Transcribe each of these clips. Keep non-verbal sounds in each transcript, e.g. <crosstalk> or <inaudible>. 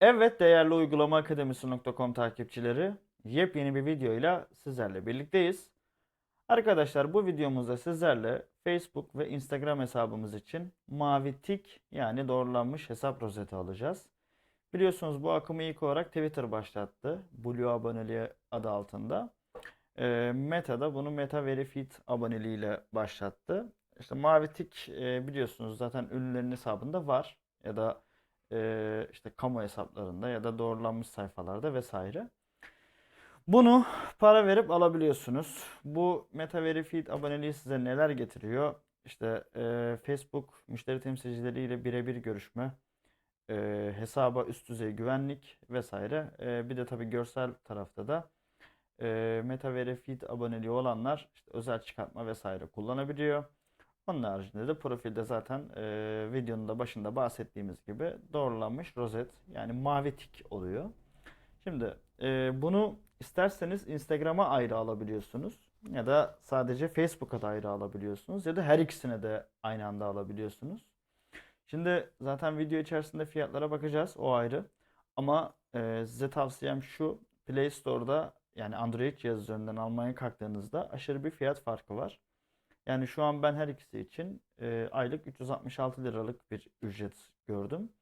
Evet değerli uygulama akademisi.com takipçileri yepyeni bir videoyla sizlerle birlikteyiz. Arkadaşlar bu videomuzda sizlerle Facebook ve Instagram hesabımız için mavi tik yani doğrulanmış hesap rozeti alacağız. Biliyorsunuz bu akımı ilk olarak Twitter başlattı. Blue aboneliği adı altında. Ee, Meta da bunu Meta Verified aboneliğiyle başlattı. İşte mavi tik e, biliyorsunuz zaten ünlülerin hesabında var ya da işte kamu hesaplarında ya da doğrulanmış sayfalarda vesaire. Bunu para verip alabiliyorsunuz. Bu Meta Verified aboneliği size neler getiriyor? İşte e, Facebook müşteri temsilcileriyle birebir görüşme, e, hesaba üst düzey güvenlik vesaire. E, bir de tabii görsel tarafta da e, Meta Verified aboneliği olanlar işte özel çıkartma vesaire kullanabiliyor. Onun haricinde de profilde zaten e, videonun da başında bahsettiğimiz gibi doğrulanmış rozet yani mavi tik oluyor. Şimdi e, bunu isterseniz Instagram'a ayrı alabiliyorsunuz ya da sadece Facebook'a da ayrı alabiliyorsunuz ya da her ikisine de aynı anda alabiliyorsunuz. Şimdi zaten video içerisinde fiyatlara bakacağız o ayrı. Ama e, size tavsiyem şu Play Store'da yani Android cihaz üzerinden almaya kalktığınızda aşırı bir fiyat farkı var. Yani şu an ben her ikisi için e, aylık 366 liralık bir ücret gördüm.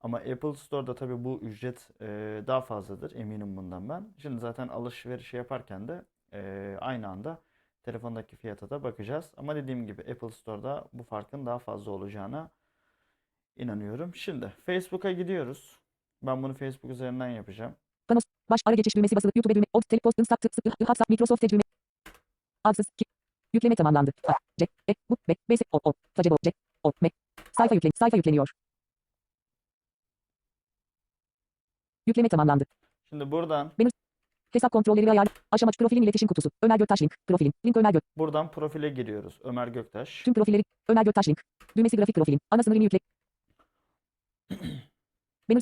Ama Apple Store'da tabii bu ücret e, daha fazladır eminim bundan ben. Şimdi zaten alışverişi yaparken de e, aynı anda telefondaki fiyata da bakacağız. Ama dediğim gibi Apple Store'da bu farkın daha fazla olacağına inanıyorum. Şimdi Facebook'a gidiyoruz. Ben bunu Facebook üzerinden yapacağım. Baş ara geçiş düğmesi basılı, YouTube düğme, Tele Post, Tık, WhatsApp, Microsoft düğme. Adsız. Yükleme tamamlandı. A, C, E, Bu, B, B, S, O, O, Facebook, C, O, M. Sayfa yüklen, sayfa yükleniyor. Yükleme tamamlandı. Şimdi buradan Hesap kontrolleri ve ayar, aşama, profilin iletişim kutusu, Ömer Göktaş link, profilin, link Ömer Gök, buradan profile giriyoruz. Ömer Göktaş. tüm profilleri, Ömer Göktaş link, düğmesi grafik profilin, ana sınırını yükle. Menü,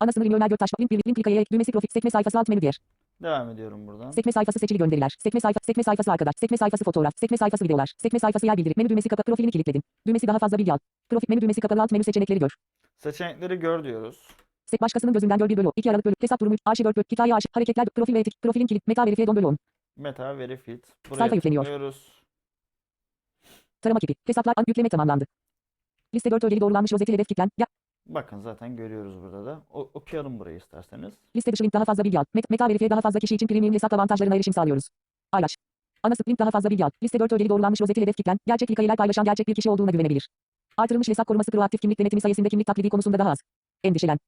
ana sınırını Ömer Göktaş, link bir link klikaya, düğmesi profil, sekme sayfası alt menü diğer. Devam ediyorum buradan. Sekme sayfası seçili gönderiler. Sekme sayfa, sekme sayfası arkadaş. Sekme sayfası fotoğraf. Sekme sayfası videolar. Sekme sayfası yer bildiri. Menü düğmesi kapa. Profilini kilitledin. Düğmesi daha fazla bilgi al. Profil menü düğmesi kapalı alt menü seçenekleri gör. Seçenekleri gör diyoruz. Sek başkasının gözünden gör bir bölü. 2 aralık bölü. Hesap durumu. Arşiv 4 bölü. Hikaye arşiv. Hareketler. Profil ve etik. Profilin kilit. Meta verifiye don bölü 10. Meta Verified. Buraya Sayfa yükleniyor. tıklıyoruz. Tarama kipi. Hesaplar. An- Yükleme tamamlandı. Liste 4 ögeli doğrulanmış rozeti hedef kitlen. Ya. Bakın zaten görüyoruz burada da. O, okuyalım burayı isterseniz. Liste dışı link daha fazla bilgi al. Met, meta verifiye daha fazla kişi için premium hesap avantajlarına erişim sağlıyoruz. Paylaş. Ana link daha fazla bilgi al. Liste 4 ögeli doğrulanmış rozeti hedef kitlen. Gerçek hikayeler paylaşan gerçek bir kişi olduğuna güvenebilir. Artırılmış hesap koruması proaktif kimlik denetimi sayesinde kimlik taklidi konusunda daha az. Endişelen.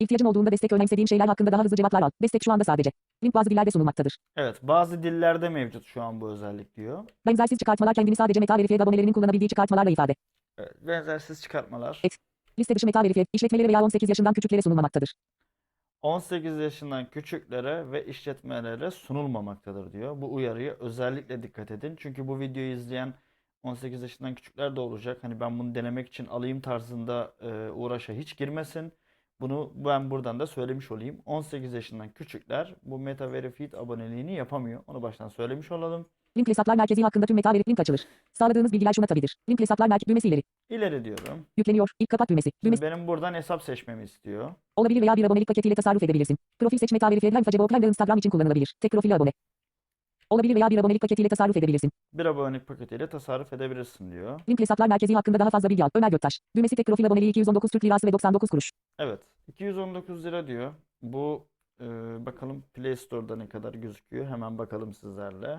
İhtiyacın olduğunda destek önemsediğin şeyler hakkında daha hızlı cevaplar al. Destek şu anda sadece. Link bazı dillerde sunulmaktadır. Evet bazı dillerde mevcut şu an bu özellik diyor. Benzersiz çıkartmalar kendini sadece meta verifiye abonelerinin kullanabildiği çıkartmalarla ifade. Evet, benzersiz çıkartmalar. Et. Liste dışı meta verifiye işletmelere veya 18 yaşından küçüklere sunulmamaktadır. 18 yaşından küçüklere ve işletmelere sunulmamaktadır diyor. Bu uyarıya özellikle dikkat edin. Çünkü bu videoyu izleyen 18 yaşından küçükler de olacak. Hani ben bunu denemek için alayım tarzında e, uğraşa hiç girmesin. Bunu ben buradan da söylemiş olayım. 18 yaşından küçükler bu Meta Verified aboneliğini yapamıyor. Onu baştan söylemiş olalım. Link hesaplar merkezi hakkında tüm meta verip link açılır. Sağladığınız bilgiler şuna tabidir. Link hesaplar merkezi düğmesi ileri. İleri diyorum. Yükleniyor. İlk kapat düğmesi. Düğmesi benim buradan hesap seçmemi istiyor. olabilir veya bir abonelik paketiyle tasarruf edebilirsin. Profil seç meta verifiye hem Facebook hem de Instagram için kullanılabilir. Tek profili abone. Olabilir veya bir abonelik paketiyle tasarruf edebilirsin. Bir abonelik paketiyle tasarruf edebilirsin diyor. Link hesaplar merkezi hakkında daha fazla bilgi al. Ömer Göktaş. Düğmesi tek profil aboneliği 219 Türk Lirası ve 99 kuruş. Evet. 219 lira diyor. Bu e, bakalım Play Store'da ne kadar gözüküyor. Hemen bakalım sizlerle.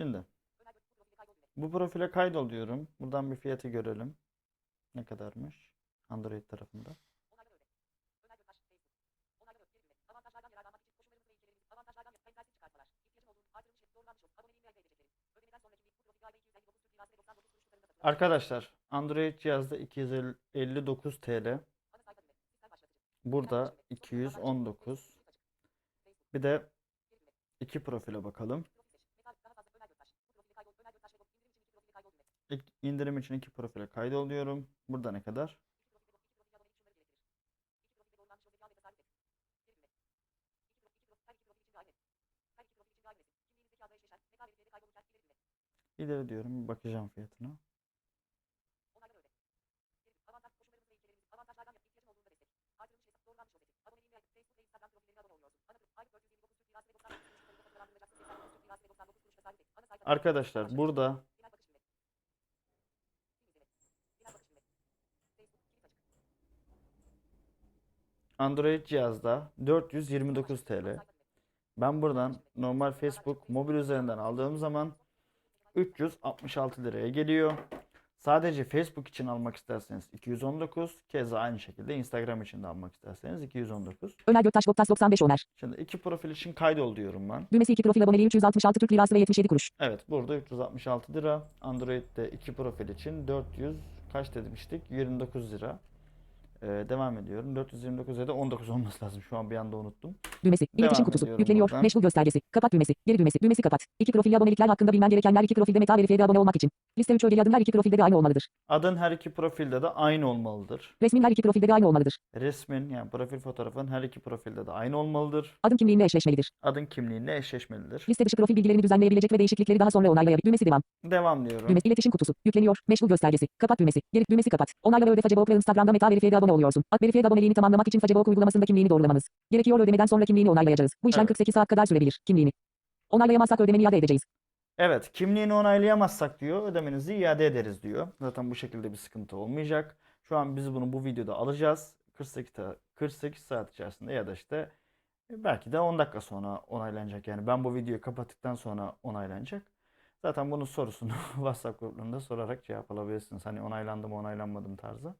Şimdi bu profile kaydol diyorum. Buradan bir fiyatı görelim. Ne kadarmış? Android tarafında. Arkadaşlar Android cihazda 259 TL. Burada 219. Bir de iki profile bakalım. İlk indirim için iki profile kaydoluyorum. Burada ne kadar? İleri diyorum. Bakacağım fiyatına. Arkadaşlar burada Android cihazda 429 TL. Ben buradan normal Facebook mobil üzerinden aldığım zaman 366 liraya geliyor. Sadece Facebook için almak isterseniz 219. Keza aynı şekilde Instagram için de almak isterseniz 219. Ömer Göktaş Boktas 95 Ömer. Şimdi iki profil için kaydol diyorum ben. Düğmesi 2 profil aboneliği 366 Türk Lirası ve 77 kuruş. Evet burada 366 lira. Android'de iki profil için 400 kaç demiştik? 29 lira. Ee, devam ediyorum. 429 ya da 19 olması lazım. Şu an bir anda unuttum. Düğmesi. İletişim kutusu. Yükleniyor. buradan. Meşgul göstergesi. Kapat düğmesi. Geri düğmesi. Düğmesi kapat. İki profil abonelikler hakkında bilmen gerekenler iki profilde meta verifiyede abone olmak için. Liste 3 ögeli adım her iki profilde de aynı olmalıdır. Adın her iki profilde de aynı olmalıdır. Resmin her iki profilde de aynı olmalıdır. Resmin yani profil fotoğrafın her iki profilde de aynı olmalıdır. Adım kimliğinle eşleşmelidir. Adın kimliğinle eşleşmelidir. Liste dışı profil bilgilerini düzenleyebilecek ve değişiklikleri daha sonra onaylayabilir. Düğmesi devam. Devam diyorum. Düğmesi iletişim kutusu. Yükleniyor. Meşgul göstergesi. Kapat düğmesi. Geri düğmesi kapat. Onayla ve öde Facebook ve Instagram'da meta verifiyede abone oluyorsun. Ad verifiyede aboneliğini tamamlamak için Facebook uygulamasında kimliğini doğrulamanız. Gerekiyor ödemeden sonra kimliğini onaylayacağız. Bu işlem Evet. 48 saat kadar sürebilir. Kimliğini. Onaylayamazsak ödemeni iade edeceğiz. Evet, kimliğini onaylayamazsak diyor, ödemenizi iade ederiz diyor. Zaten bu şekilde bir sıkıntı olmayacak. Şu an biz bunu bu videoda alacağız. 48, ta- 48 saat içerisinde ya da işte e, belki de 10 dakika sonra onaylanacak. Yani ben bu videoyu kapattıktan sonra onaylanacak. Zaten bunun sorusunu <laughs> WhatsApp gruplarında sorarak cevap alabilirsiniz. Hani onaylandı mı onaylanmadı mı tarzı.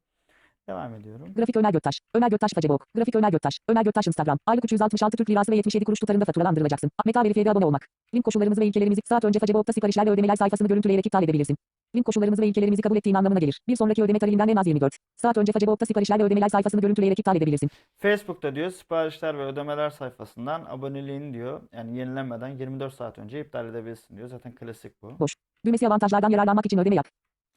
Devam ediyorum. Grafik Ömer Göktaş. Ömer Göktaş Facebook. Grafik Ömer Göktaş. Ömer Göktaş Instagram. Aylık 366 Türk Lirası ve 77 kuruş tutarında faturalandırılacaksın. Meta verifiyede abone olmak. Link koşullarımızı ve ilkelerimizi saat önce Facebook'ta siparişler ve ödemeler sayfasını görüntüleyerek iptal edebilirsin. Link koşullarımızı ve ilkelerimizi kabul ettiğin anlamına gelir. Bir sonraki ödeme tarihinden en az 24. Saat önce Facebook'ta siparişler ve ödemeler sayfasını görüntüleyerek iptal edebilirsin. Facebook'ta diyor siparişler ve ödemeler sayfasından aboneliğini diyor yani yenilenmeden 24 saat önce iptal edebilirsin diyor. Zaten klasik bu. Düğmesi avantajlardan yararlanmak için ödeme yap.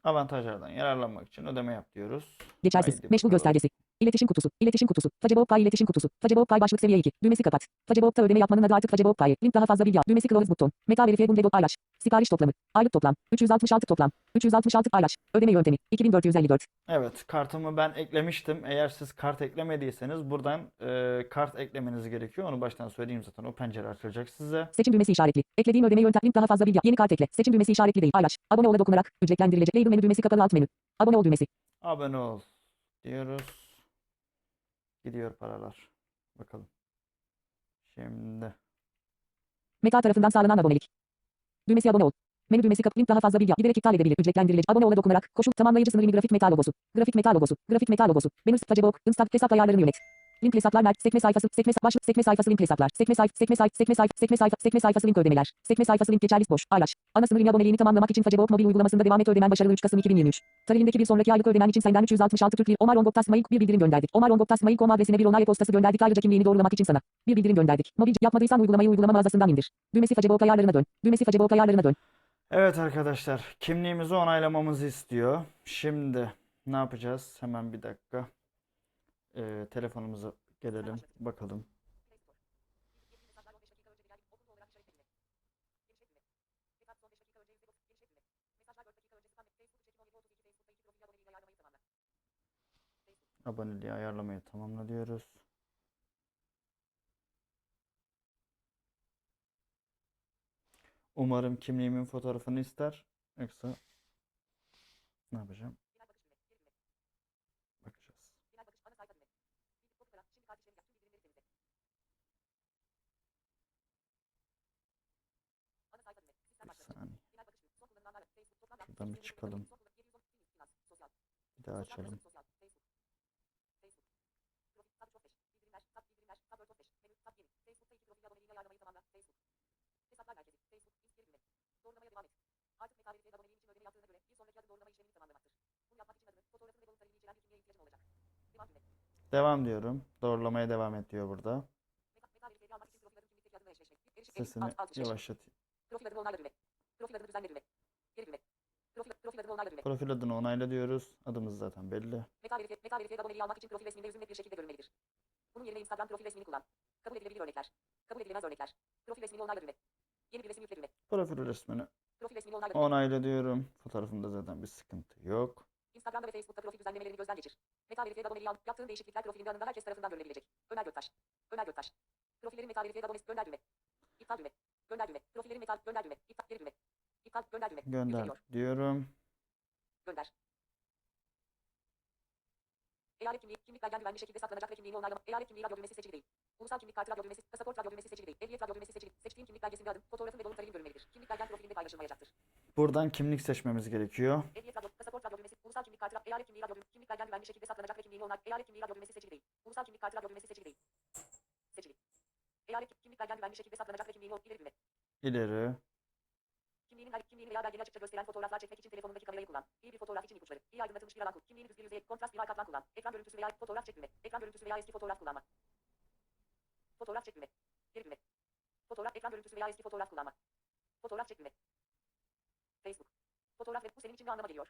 Avantajlardan yararlanmak için ödeme yap diyoruz. Geçersiz. Haydi Meşgul bakalım. göstergesi. İletişim kutusu. İletişim kutusu. Facebook Pay iletişim kutusu. Facebook Pay başlık seviye 2. Düğmesi kapat. Facebook'ta ödeme yapmanın adı artık Facebook Pay. Link daha fazla bilgi. al. Düğmesi close buton. Meta verifiye bundle paylaş. Sipariş toplamı. Aylık toplam. 366 toplam. 366 paylaş. Ödeme yöntemi. 2454. Evet kartımı ben eklemiştim. Eğer siz kart eklemediyseniz buradan e, kart eklemeniz gerekiyor. Onu baştan söyleyeyim zaten. O pencere açılacak size. Seçim düğmesi işaretli. Eklediğim ödeme yöntem. Link daha fazla bilgi. al. Yeni kart ekle. Seçim düğmesi işaretli değil. Paylaş. Abone ola dokunarak. Ücretlendirilecek. Label menü düğmesi kapalı alt menü. Abone ol düğmesi. Abone ol diyoruz. Gidiyor paralar. Bakalım. Şimdi. Meta tarafından sağlanan abonelik. Düğmesi abone ol. Menü düğmesi kapı link daha fazla bilgi giderek iptal edebilir. Ücretlendirilecek. Abone ola dokunarak. Koşul tamamlayıcı sınırlı grafik meta logosu. Grafik meta logosu. Grafik meta logosu. Menü Facebook. Insta hesap ayarlarını yönet. Link hesaplar mer sekme sayfası sekme başlık sekme sayfası link hesaplar. Sekme sayfa sekme sayfa sekme sayfa sekme sayfa sekme sayfası link ödemeler. Sekme sayfası link geçerli boş. Paylaş ana sınır aboneliğini tamamlamak için Facebook mobil uygulamasında devam et. Ödemen başarılı 3 Kasım 2023 tarihindeki bir sonraki aylık ödemen için senden 366 Türk Lirası. Omar Ongoktas Mayık bir bildirim gönderdik. Omar Ongoktas Mayık.com adresine bir onay postası gönderdik. Ayrıca kimliğini doğrulamak için sana bir bildirim gönderdik. Mobil yapmadıysan uygulamayı uygulama mağazasından indir. Düğmesi Facebook ayarlarına dön. Düğmesi Facebook ayarlarına dön. Evet arkadaşlar. Kimliğimizi onaylamamızı istiyor. Şimdi ne yapacağız? Hemen bir dakika. Ee, telefonumuza gelelim. Bakalım. Aboneliği ayarlamayı tamamla diyoruz. Umarım kimliğimin fotoğrafını ister. Yoksa ne yapacağım? Şuradan bir çıkalım. Bir daha açalım. Devam diyorum. Doğrulamaya devam et diyor burada. Sesini yavaşlatayım. Profil adını onayla düğme. Geri düğme. Profil, adını onayla düğme. Profil adını onayla diyoruz. Adımız zaten belli. Meta verifiye, meta verifiye aboneliği almak için profil resminde net bir şekilde görünmelidir. Bunun yerine Instagram profil resmini kullan. Kabul edilebilir örnekler. Kabul edilemez örnekler. Profil resmini onayla düğme. Yeni bir resim yükle düğme. Profil resmini Profil resmini onayla düğme. onayla diyorum. Fotoğrafında zaten bir sıkıntı yok. Instagram'da ve Facebook'ta profil düzenlemelerini gözden geçir. Meta verifiye aboneliği al. Yaptığın değişiklikler profilinde anında herkes tarafından görülebilecek. Ömer Göktaş. Ömer Göktaş. Profillerin meta verifiye abonesi gönder düğme. İptal düğme. Gönder düğme. Profillerin meta gönder düğme. İptal geri düğme. İptal gönder düğme. Gönder Yükleniyor. diyorum. Gönder. Eyalet kimliği, kimlik belgen güvenli şekilde saklanacak ve kimliğini onaylama. Eyalet kimliği radyo düğmesi seçili değil. Ulusal kimlik kartı radyo düğmesi, pasaport radyo düğmesi seçili değil. Ehliyet radyo düğmesi seçili. Seçtiğin kimlik belgesinde adın, fotoğrafın ve doğum tarihin görünmelidir. Kimlik belgen profilinde paylaşılmayacaktır. Buradan kimlik seçmemiz gerekiyor. Ehliyet radyo, pasaport radyo düğmesi, ulusal kimlik kartı, eyalet kimliği radyo düğmesi, kimlik belgen güvenli şekilde saklanacak ve kimliğini onay. Eyalet kimliği radyo düğmesi seçili değil. Ulusal kimlik kartı radyo düğmesi seçili değil. Seçili. Eyalet kim- kimlik belgen güvenli şekilde saklanacak ve kimliğini ileri düğme. İleri. Kimliğinin, kimliğini veya belgeni açıkça gösteren fotoğraflar çekmek için telefonundaki kamerayı kullan. İyi bir fotoğraf için ipuçları. İyi aydınlatılmış bir alan kullan. Kimliğini düzgün yüzeye, kontrast bir katman kullan. Ekran görüntüsü veya fotoğraf çek düğme. Ekran görüntüsü veya eski fotoğraf kullanma. Fotoğraf çek düğme. Geri düğme. Fotoğraf, ekran görüntüsü veya eski fotoğraf kullanma. Fotoğraf çek düğme. Facebook. Fotoğraf ve bu senin için ne anlama geliyor?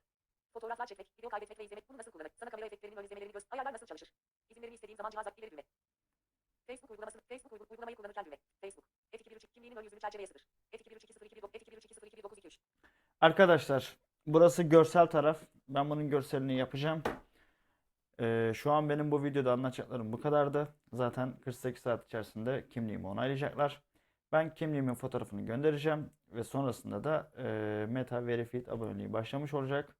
Fotoğraflar çekmek, video kaydetmek ve izlemek bunu nasıl kullanır? Sana kamera efektlerinin ön izlemelerini göster. Ayarlar nasıl çalışır? İzinlerini istediğin zaman cihaza ileri düğme. Facebook uygulamasını, Facebook uygu- uygulamayı kullanırken düğme. Facebook. Et213 kimliğinin ön yüzünü çerçeveye sığdır. Et213 Et213 Arkadaşlar burası görsel taraf. Ben bunun görselini yapacağım. Ee, şu an benim bu videoda anlatacaklarım bu kadardı. Zaten 48 saat içerisinde kimliğimi onaylayacaklar. Ben kimliğimin fotoğrafını göndereceğim ve sonrasında da e, Meta Verified aboneliği başlamış olacak.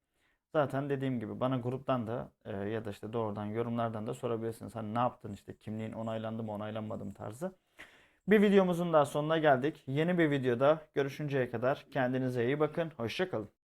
Zaten dediğim gibi bana gruptan da e, ya da işte doğrudan yorumlardan da sorabilirsiniz. Hani ne yaptın işte kimliğin onaylandı mı onaylanmadı mı tarzı. Bir videomuzun daha sonuna geldik. Yeni bir videoda görüşünceye kadar kendinize iyi bakın. Hoşça kalın.